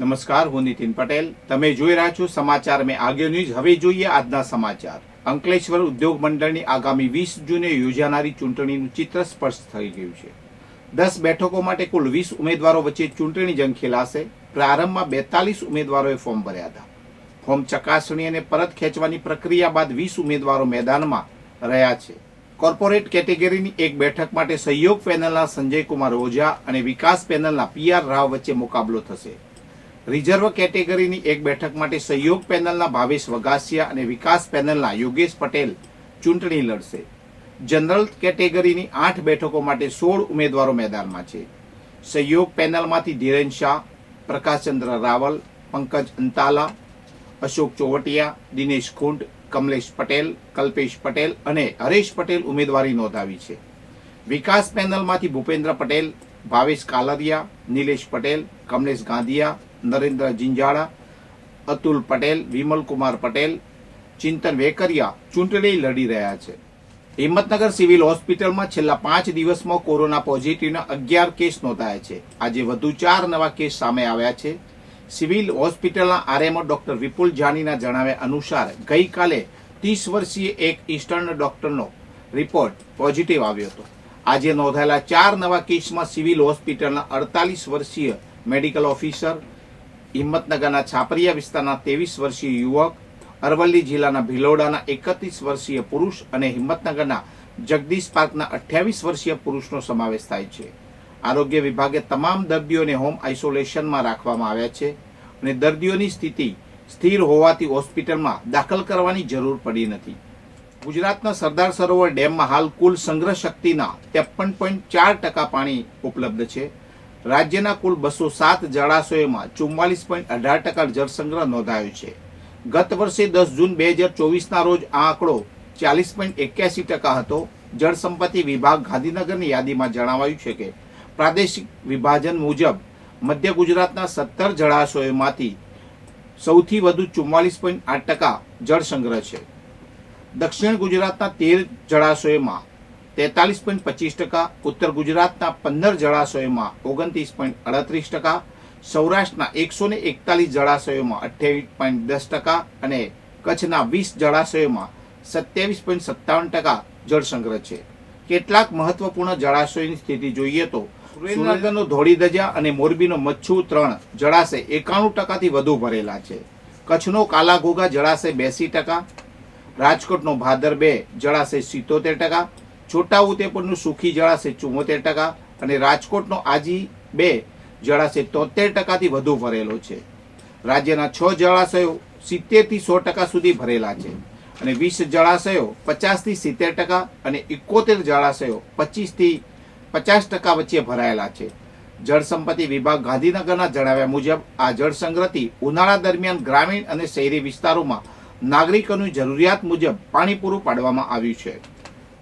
નમસ્કાર, હું નીતિન પટેલ. તમે જોઈ રહ્યા છો સમાચાર મેં આગળ ન્યૂઝ. હવે જોઈએ આજના સમાચાર. અંકલેશ્વર ઉદ્યોગ મંડળની આગામી વીસ જૂને યોજાનારી ચૂંટણીનું ચિત્ર સ્પષ્ટ થઈ ગયું છે. દસ બેઠકો માટે કુલ વીસ ઉમેદવારો વચ્ચે ચૂંટણી જંગ ખેલાશે. પ્રારંભમાં બેતાલીસ ઉમેદવારોએ ફોર્મ ભર્યા હતા. ફોર્મ ચકાસણી અને પરત ખેંચવાની પ્રક્રિયા બાદ વીસ ઉમેદવારો મેદાનમાં રહ્યા છે. કોર્પોરેટ કેટેગરીની એક બેઠક માટે સહયોગ પેનલના સંજય કુમાર ઓઝા અને વિકાસ પેનલના પીઆર રાવ વચ્ચે મુકાબલો થશે. રિઝર્વ કેટેગરીની એક બેઠક માટે સહયોગ પેનલના ભાવેશ વગાસિયા અને વિકાસ પેનલના યોગેશ પટેલ ચૂંટણી લડશે. જનરલ કેટેગરીની આઠ બેઠકો માટે સોળ ઉમેદવારો મેદાનમાં છે. સહયોગ પેનલમાંથી ધીરેન શાહ, પ્રકાશચંદ્ર રાવલ, પંકજ અંતાલા, અશોક ચોવટિયા, દિનેશ ખુંટ, કમલેશ પટેલ, કલ્પેશ પટેલ અને હરેશ પટેલ ઉમેદવારી નોંધાવી છે. વિકાસ પેનલમાંથી ભૂપેન્દ્ર પટેલ, ભાવેશ કાલરિયા, નિલેશ પટેલ, કમલેશ ગાંધિયા નરેન્દ્ર જિંજાળા અતુલ પટેલ, વિમલ કુમાર પટેલ, ચિંતન વેકરિયા ચૂંટણી લડી રહ્યા છે. હિંમતનગર સિવિલ હોસ્પિટલમાં છેલ્લા પાંચ દિવસમાં કોરોના પોઝિટિવના અગિયાર કેસ નોંધાયા છે. આજે વધુ ચાર નવા કેસ સામે આવ્યા છે. સિવિલ હોસ્પિટલના આરએમઓ ડોક્ટર વિપુલ જાનીના જણાવ્યા અનુસાર ગઈકાલે ત્રીસ વર્ષીય એક ઇસ્ટર્ન ડોક્ટરનો રિપોર્ટ પોઝિટિવ આવ્યો હતો. આજે નોંધાયેલા ચાર નવા કેસમાં સિવિલ હોસ્પિટલના અડતાલીસ વર્ષીય મેડિકલ ઓફિસર હિંમતનગરના છાપરિયા વિસ્તારના ત્રેવીસ વર્ષીય યુવક અરવલ્લી જિલ્લાના ભિલોડાના એકત્રીસ વર્ષીય પુરુષ અને હિંમતનગરના જગદીશ પાર્કના અઠ્યાવીસ વર્ષીય પુરુષનો સમાવેશ થાય છે. આરોગ્ય વિભાગે તમામ દર્દીઓને હોમ આઇસોલેશનમાં રાખવામાં આવ્યા છે અને દર્દીઓની સ્થિતિ સ્થિર હોવાથી હોસ્પિટલમાં દાખલ કરવાની જરૂર પડી નથી. ગુજરાતના સરદાર સરોવર ડેમમાં હાલ કુલ સંગ્રહ શક્તિના ત્રેપન પોઈન્ટ ચાર ટકા પાણી ઉપલબ્ધ છે. રાજ્યના કુલ બસો સાત જળાશયોમાં ચુમ્માલીસ પોઈન્ટ અઢાર ટકા જળસંગ્રહ નોંધાયો છે. ગત વર્ષે દસ જૂન બે હજાર ચોવીસના રોજ આ આંકડો ચાલીસ પોઈન્ટ એક્યાસી ટકા હતો. જળ સંપત્તિ વિભાગ ગાંધીનગરની યાદીમાં જણાવાયું છે કે પ્રાદેશિક વિભાજન મુજબ મધ્ય ગુજરાતના સત્તર જળાશયોમાંથી સૌથી વધુ ચુમ્માલીસ પોઈન્ટ આઠ ટકા જળસંગ્રહ છે. દક્ષિણ ગુજરાતના તેર જળાશયોમાં તેતાલીસ પોઈન્ટ પચીસ ટકા, ઉત્તર ગુજરાતના પંદર જળાશયોમાં ઓગણત્રીસ પોઈન્ટ અડત્રીસ ટકા, સૌરાષ્ટ્રના એકસો ને એકતાલીસ જળાશયોમાં અઠ્યાવીસ પોઈન્ટ દસ ટકા અને કચ્છના વીસ જળાશયોમાં સત્યાવીસ પોઈન્ટ સત્તાવન ટકા જળ સંગ્રહ છે. કેટલાક મહત્વપૂર્ણ જળાશયોની સ્થિતિ જોઈએ તો સુરેન્દ્રનગરનો ધોળી ધજા અને મોરબીનો મચ્છુ ત્રણ જળાશય એકાણું ટકાથી વધુ ભરેલા છે. કચ્છનો કાલાઘોગા જળાશય બેસી ટકા, રાજકોટનો ભાદર બે જળાશય સિત્તોતેર ટકા છોટાઉદેપુરનું સુખી જળાશય ચુમ્મોતેર ટકા અને રાજકોટનો આજી બે જળાશય તોતેર ટકાથી વધુ ભરેલો છે. રાજ્યના છ જળાશયો સિત્તેરથી સો ટકા સુધી ભરેલા છે અને વીસ જળાશયો પચાસથી સિત્તેર ટકા અને એકોતેર જળાશયો પચીસથી પચાસ ટકા વચ્ચે ભરાયેલા છે. જળ સંપત્તિ વિભાગ ગાંધીનગરના જણાવ્યા મુજબ આ જળ સંગ્રહથી ઉનાળા દરમિયાન ગ્રામીણ અને શહેરી વિસ્તારોમાં નાગરિકોની જરૂરિયાત મુજબ પાણી પૂરું પાડવામાં આવ્યું છે.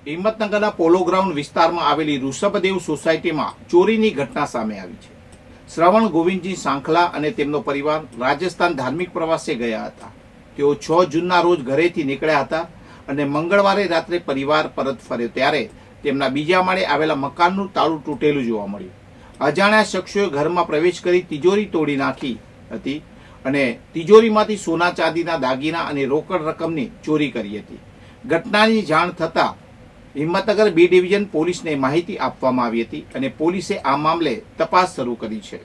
હિંમતનગરના પોલો ગ્રાઉન્ડ વિસ્તારમાં આવેલી ઋષભદેવ સોસાયટીમાં ચોરીની ઘટના સામે આવી છે. શ્રવણ ગોવિંદજી સાંખલા અને તેમનો પરિવાર રાજસ્થાન ધાર્મિક પ્રવાસે ગયા હતા. તેઓ છ જૂનના રોજ ઘરેથી નીકળ્યા હતા અને મંગળવારે રાત્રે પરિવાર પરત ફર્યો. ત્યારે તેમના બીજા માળે આવેલા મકાનનું તાળું તૂટેલું જોવા મળ્યું. અજાણ્યા શખ્સોએ ઘરમાં પ્રવેશ કરી તિજોરી તોડી નાખી હતી અને તિજોરીમાંથી સોના ચાંદીના દાગીના અને રોકડ રકમની ચોરી કરી હતી. ઘટનાની જાણ થતાં હિંમતનગર બી ડિવિઝન પોલીસને માહિતી આપવામાં આવી હતી અને પોલીસે આ મામલે તપાસ શરૂ કરી છે.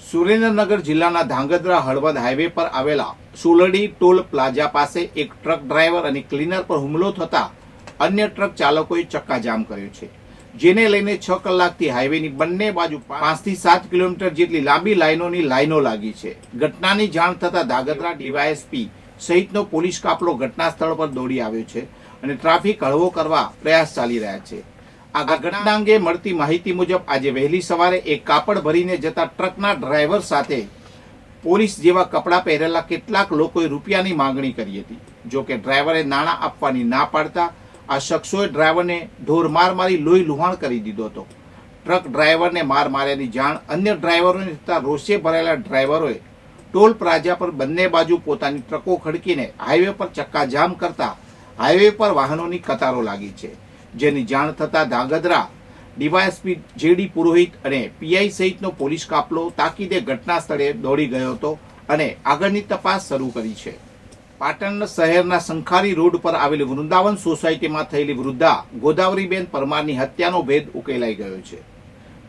સુરેન્દ્રનગર જિલ્લાના ધાંગધ્રા હળવદ હાઈવે પર આવેલા સુલડી ટોલ પ્લાઝા પાસે એક ટ્રક ડ્રાઈવર અને ક્લીનર પર હુમલો થતા અન્ય ટ્રક ચાલકોએ ચક્કાજામ કર્યો છે. જેને લઈને છ કલાકથી હાઈવેની બંને બાજુ પાંચથી સાત કિલોમીટર જેટલી લાંબી લાઈનોની લાઈનો લાગી છે. ઘટનાની જાણ થતાં ધાંગધ્રા ડીવાયએસપી સહિતનો પોલીસ કાફલો ઘટના સ્થળ પર દોડી આવ્યો છે. અને ટ્રાફિક હળવો કરવા પ્રયાસ ચાલી રહ્યા છે. આ ઘટના અંગે મળતી માહિતી મુજબ આજે વહેલી સવારે એક કાપડ ભરીને જતા ટ્રકના ડ્રાઈવર સાથે પોલીસ જેવા કપડાં પહેરેલા કેટલાક લોકોએ રૂપિયાની માંગણી કરી હતી. જો કે ડ્રાઈવરે નાણાં આપવાની ના પાડતા આ શખ્સોએ ડ્રાઈવરને ઢોર માર મારી લોહી લુહાણ કરી દીધો હતો. ટ્રક ડ્રાઈવરને માર માર્યાની જાણ અન્ય ડ્રાઈવરોને થતાં રોષે ભરાયેલા ડ્રાઈવરોએ ટોલ પ્લાઝા પર બંને બાજુ પોતાની ટ્રકો ખડકીને હાઈવે પર ચક્કાજામ કરતા હાઈવે પર વાહનોની કતારો લાગી છે, જેની જાણ થતાં ધાંગધ્રા, ડીવાયએસપી જેડી પુરોહિત અને પીઆઈ સહિતનો પોલીસ કાફલો તાકીદે ઘટના સ્થળે દોડી ગયો હતો અને આગળની તપાસ શરૂ કરી છે. પાટણ શહેરના સંખારી રોડ પર આવેલી વૃંદાવન સોસાયટીમાં થયેલી વૃદ્ધા ગોદાવરીબેન પરમારની હત્યાનો ભેદ ઉકેલાઈ ગયો છે.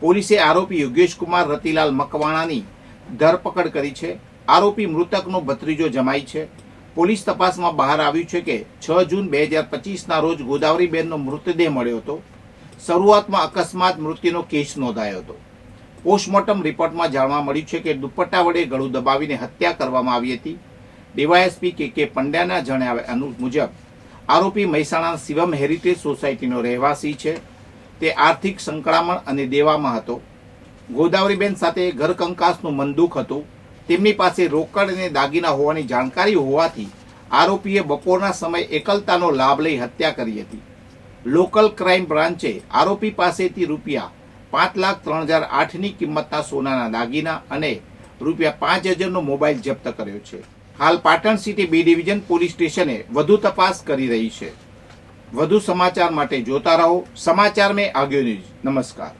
પોલીસે આરોપી યોગેશકુમાર રતિલાલ મકવાણાની ધરપકડ કરી છે. આરોપી મૃતકનો ભત્રીજો જમાઈ છે. પોલીસ તપાસમાં બહાર આવ્યું છે કે છ જૂન બે હજાર પચીસના રોજ ગોદાવરીબેનનો મૃતદેહ મળ્યો હતો. શરૂઆતમાં અકસ્માત મૃત્યુનો કેસ નોંધાયો હતો. પોસ્ટમોર્ટમ રિપોર્ટમાં જાણવા મળ્યું છે કે દુપટ્ટા વડે ગળું દબાવીને હત્યા કરવામાં આવી હતી. ડીવાયએસપી કે કે પંડ્યાના જણાવ્યા મુજબ, આરોપી મહેસાણા શિવમ હેરિટેજ સોસાયટીનો રહેવાસી છે. તે આર્થિક સંકળામણ અને દેવામાં હતો. ગોદાવરીબેન સાથે ઘરકંકાસનું મનદુખ હતું. તેમની પાસે રોકડ અને દાગીના હોવાની જાણકારી હોવાથી આરોપીએ બપોરના સમયે એકલતાનો લાભ લઈ હત્યા કરી હતી. લોકલ ક્રાઇમ બ્રાન્ચે આરોપી પાસેથી રૂપિયા પાંચ લાખ ત્રણ હજાર આઠની કિંમતના સોનાના દાગીના અને રૂપિયા પાંચ હજારનો મોબાઈલ જપ્ત કર્યો છે. હાલ Patan city B division police સ્ટેશને વધુ તપાસ કરી રહી છે. વધુ સમાચાર માટે જોતા રહો. સમાચાર મેં આગ્યો ન્યૂઝ નમસ્કાર.